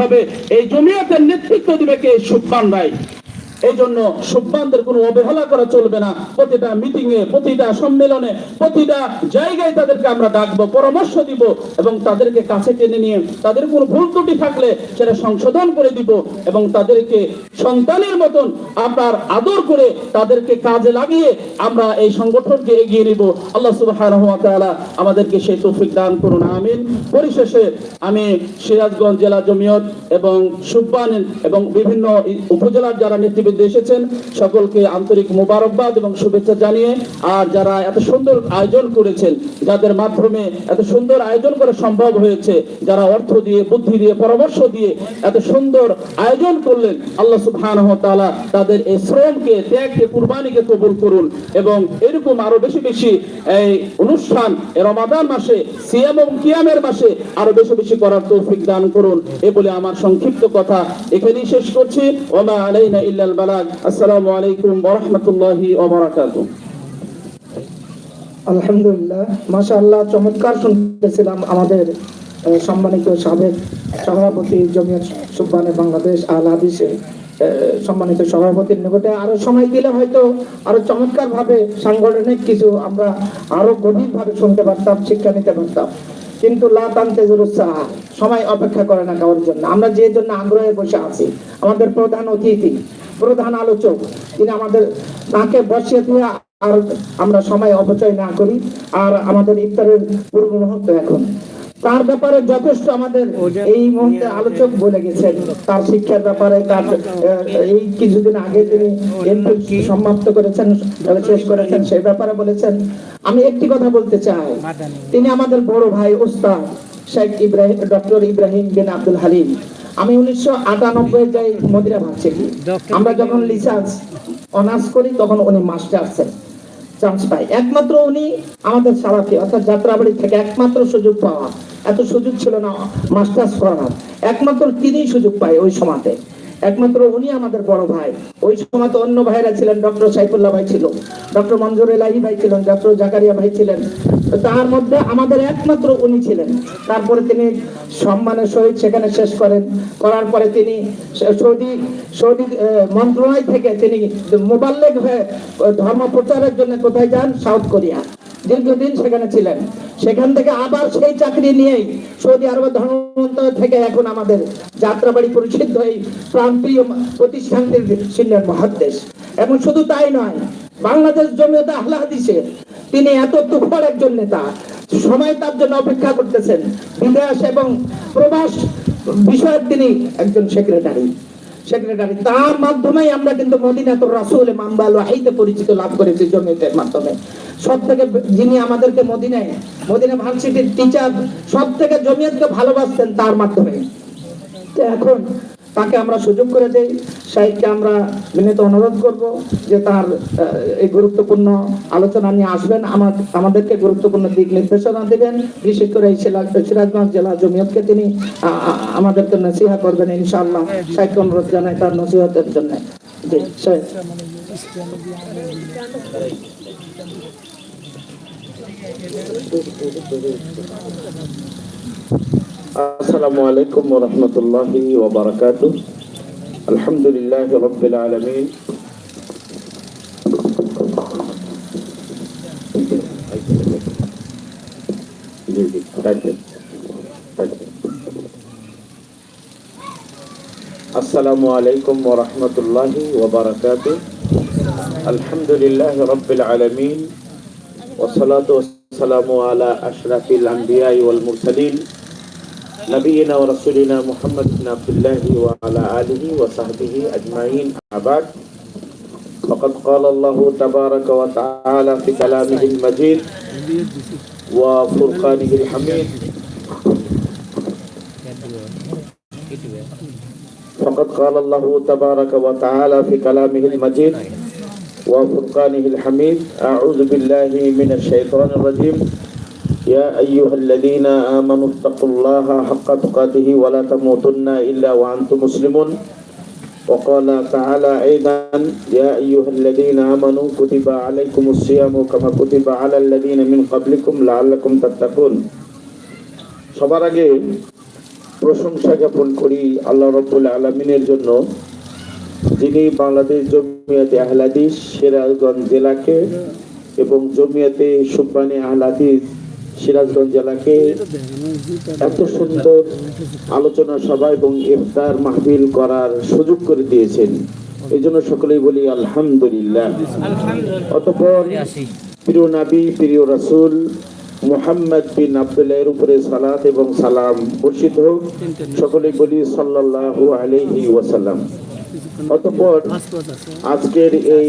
হবে। এই জমিয়তের নেতৃত্ব দিবে কে? সুফান রায়। এই জন্য সুব্বানদের কোনো অবহেলা করা চলবে না। প্রতিটা মিটিং এ, প্রতিটা সম্মেলনে, প্রতিটা জায়গায় তাদেরকে আমরা ডাকবো, পরামর্শ দিব এবং তাদেরকে কাছে টেনে নিয়ে, তাদের কোনো ভুল ত্রুটি থাকলে সেটা সংশোধন করে দিব এবং তাদেরকে সন্তানের মতন আপনার আদর করে তাদেরকে কাজে লাগিয়ে আমরা এই সংগঠনকে এগিয়ে নিব। আল্লাহ তাআলা আমাদেরকে সেই তৌফিক দান করুন, আমিন। পরিশেষে আমি সিরাজগঞ্জ জেলা জমিয়ত এবং সুব্বান এবং বিভিন্ন উপজেলার যারা নেতৃবৃন্দ এসেছেন। সকলকে আন্তরিক মোবারকবাদ এবং শুভেচ্ছা জানিয়ে আর যারা এত সুন্দর আয়োজন করেছেন, যাদের মাধ্যমে এত সুন্দর আয়োজন করা সম্ভব হয়েছে, যারা অর্থ দিয়ে, বুদ্ধি দিয়ে, পরামর্শ দিয়ে এত সুন্দর আয়োজন করলেন, আল্লাহ সুবহানাহু ওয়া তাআলা তাদের এই শ্রমকে, ত্যাগকে, কুরবানিকে কবুল করুন এবং এরকম আরও বেশি বেশি এই অনুষ্ঠান রমাদান মাসে, সিয়াম এবং কিয়ামের মাসে আরও বেশি বেশি করার তৌফিক দান করুন। এ বলে আমার সংক্ষিপ্ত কথা এখানেই শেষ করছি। ওমা আলাইনা ইল্লাল আসসালামু আলাইকুম ওয়া রাহমাতুল্লাহি ওয়া আলহামদুলিল্লাহ, মাশাআল্লাহ, চমৎকার শুনতেছিলাম আমাদের সম্মানিত সাবেক সভাপতি বাংলাদেশ আল হাদিসে সম্মানিত সভাপতির নিকটে আরও সময় দিলে হয়তো আরও চমৎকার ভাবে সাংগঠনিক কিছু আমরা আরও গভীর ভাবে শুনতে পারতাম, শিক্ষা নিতে পারতাম। কিন্তু সময় অপেক্ষা করে না কারোর জন্য। আমরা যে জন্য আগ্রহে বসে আছি, আমাদের প্রধান অতিথি প্রধান আলোচক। তিনি আমাদের তাকে বসিয়ে দিয়ে আর আমরা সময় অপচয় না করি আর আমাদের ইফতারের পূর্ব মুহূর্ত এখন। তার ব্যাপারে যথেষ্ট আমাদের এই মুহূর্তে আলোচক বলে গেছেন। তার শিক্ষার ব্যাপারে তার এই কিছুদিন আগে তিনি এমপি সমাপ্ত করেছেন শেষ করেছেন সেই ব্যাপারে বলেছেন। আমি একটি কথা বলতে চাই। তিনি আমাদের বড় ভাই ওস্তাদ শেখ ইব্রাহিম ডক্টর ইব্রাহিম বিন আব্দুল হালিম। আমি উনিশশো আটানব্বই যাই মদিরা ভাবছি আমরা যখন লিসার্স অনার্স করি তখন উনি মাস্টার্সে চান্স পাই। একমাত্র উনি আমাদের সারাফি অর্থাৎ যাত্রাবাড়ি থেকে একমাত্র সুযোগ পাওয়া। এত সুযোগ ছিল না মাস্টার্স করার। একমাত্র তিনি সুযোগ পায় ওই সময়তে। একমাত্র উনি আমাদের বড় ভাই। ওই সময় তো অন্য ভাইরা ছিলেন, ডক্টর সাইফুল্লাহ ভাই ছিল। ডক্টর মঞ্জুর এলাহি ভাই ছিলেন, ডক্টর জাকারিয়া ভাই ছিলেন। তার মধ্যে আমাদের একমাত্র উনি ছিলেন। তারপরে তিনি সম্মানের সহিত সেখানে শেষ করেন। করার পরে তিনি সৌদি সৌদি মন্ত্রণালয় থেকে তিনি মোবাল্লেগ হয়ে ধর্ম প্রচারের জন্য কোথায় যান? South Korea. দীর্ঘদিন সেখানে ছিলেন। সেখান থেকে আবার সেই চাকরি নিয়েই সৌদি আরবের ধর্ম থেকে এখন আমাদের যাত্রাবাড়ি পরিচিত এই প্রান্তীয় প্রতিষ্ঠানটির ছিলেন মহাদ্দেশ। এবং শুধু তাই নয়, বাংলাদেশ জমিয়তে আহলা হাদিসের তিনি এত তুফার একজন নেতা, সময় তার জন্য অপেক্ষা করতেছেন বিদেশ এবং প্রবাস বিষয়ের তিনি একজন সেক্রেটারি। সেক্রেটারি তার মাধ্যমেই আমরা কিন্তু মদিনাতুর রাসূল মামবাল ওয়াহিদে পরিচিত লাভ করেছি জমিয়তের মাধ্যমে। সব থেকে যিনি আমাদেরকে মদিনায়, মদিনা ভার্সিটির টিচার সব থেকে জমিয়তকে ভালোবাসতেন তার মাধ্যমে। এখন তাকে আমরা সুযোগ করে দেই সাহিত্যকে আমরা বিনীত অনুরোধ করব যে তার এই গুরুত্বপূর্ণ আলোচনা নিয়ে আসবেন, আমার, আমাদেরকে গুরুত্বপূর্ণ দিক নির্দেশনা দেবেন, বিশেষ করে এই সিরা- সিরাজগঞ্জ জেলা জমিয়তকে তিনি আমাদেরকে নসিহা করবেন, ইনশাআল্লাহ সাহিত্য অনুরোধ জানাই তার নসিহতের জন্য। জি আসসালামু আলাইকুম রহমতুল্লাহি ওবরাকাত আলহামদুলিল্লাহ রব্বিল আলমিন আসসালামু আলাইকুম ওরহমতুল্লাহি ওবরাকাতুহ الحمد لله رب العالمين والصلاة والسلام على أشرف الأنبياء والمرسلين نبينا ورسولنا محمد بن عبد الله وعلى آله وصحبه أجمعين أبعد فقد قال الله تبارك وتعالى في كلامه المجيد وفرقانه الحميد فقد قال الله تبارك وتعالى في كلامه المجيد وفرقانه الحميد أعوذ بالله من الشيطان الرجيم يا أيها الذين آمنوا اتقوا الله حق تقاته ولا تموتن إلا وأنتم مسلمون وقال تعالى أيضا يا أيها الذين آمنوا كتب عليكم الصيام كما كتب على الذين من قبلكم لعلكم تتقون সবার আগে প্রশংসা জ্ঞাপন করি আল্লাহ রব্বুল আলমিনের জন্য যিনি বাংলাদেশ জমিয়াতে আহলাদিস সিরাজগঞ্জ জেলাকে এবং জমিয়াতে সুব্বানি আহলাদিস সিরাজগঞ্জ জেলাকে এত সুন্দর আলোচনা সভা এবং ইফতার মাহফিল করার সুযোগ করে দিয়েছেন। এই জন্য সকলেই বলি আলহামদুলিল্লাহ। অতঃপর প্রিয় নাবি, প্রিয় রাসূল, মুহাম্মদ বিন আব্দুল্লাহের উপরে সালাত এবং সালাম বর্ষিত হোক। সকলেই বলি সাল্লাল্লাহু আলাইহি ওয়াসাল্লাম। অতঃপর আজকের এই